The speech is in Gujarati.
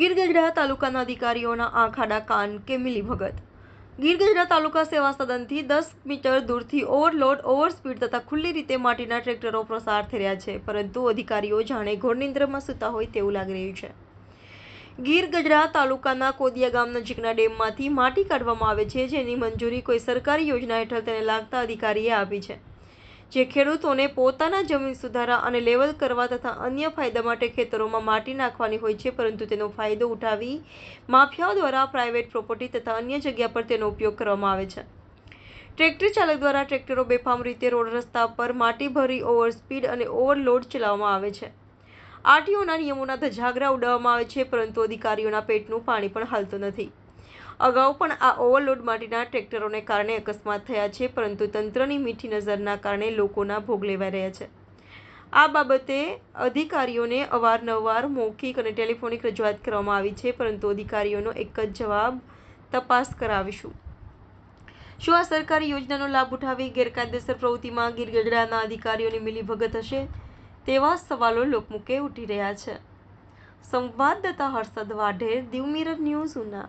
ગીર ગઢડા તાલુકાના અધિકારીઓના આંખ આડા કાન કે મિલીભગત ગીરગઢડા તાલુકા સેવા સદનથી દસ મીટર દૂરથી ઓવરલોડ, ઓવરસ્પીડ તથા ખુલ્લી રીતે માટીના ટ્રેક્ટરો પ્રસાર થઈ રહ્યા છે, પરંતુ અધિકારીઓ જાણે ઘોરનિંદ્રમાં સૂતા હોય તેવું લાગી રહ્યું છે. ગીર ગઢડા તાલુકાના કોદિયા ગામ નજીકના ડેમમાંથી માટી કાઢવામાં આવે છે, જેની મંજૂરી કોઈ સરકારી યોજના હેઠળ તેને લાગતા અધિકારીએ આપી છે. જે ખેડૂતોને પોતાના જમીન સુધારા અને લેવલ કરવા તથા અન્ય ફાયદા માટે ખેતરોમાં માટી નાખવાની હોય છે, પરંતુ તેનો ફાયદો ઉઠાવી માફિયાઓ દ્વારા પ્રાઇવેટ પ્રોપર્ટી તથા અન્ય જગ્યા પર તેનો ઉપયોગ કરવામાં આવે છે. ટ્રેક્ટર ચાલક દ્વારા ટ્રેક્ટરો બેફામ રીતે રોડ રસ્તા પર માટી ભરી ઓવર સ્પીડ અને ઓવરલોડ ચલાવવામાં આવે છે. આરટીઓના નિયમોના ધજાગરા ઉડાવવામાં આવે છે, પરંતુ અધિકારીઓના પેટનું પાણી પણ હાલતું નથી. અગાઉ પણ આ ઓવરલોડ માટેના ટ્રેક્ટરોને કારણે અકસ્માત થયા છે, પરંતુ તંત્રની મીઠી નજરના કારણે લોકોના ભોગ લેવાઈ રહ્યા છે. આ બાબતે અધિકારીઓને અવારનવાર મૌખિક અને ટેલિફોનિક રજૂઆત કરવામાં આવી છે, પરંતુ અધિકારીઓનો એક જ જવાબ, તપાસ કરાવીશું. શું આ સરકારી યોજનાનો લાભ ઉઠાવી ગેરકાયદેસર પ્રવૃત્તિમાં ગીરગઢડાના અધિકારીઓની મિલીભગત હશે? તેવા સવાલો લોકમુખે ઉઠી રહ્યા છે. સંવાદદાતા હર્ષદ વાઢેર, દીવ મિરર ન્યૂઝ ઉના.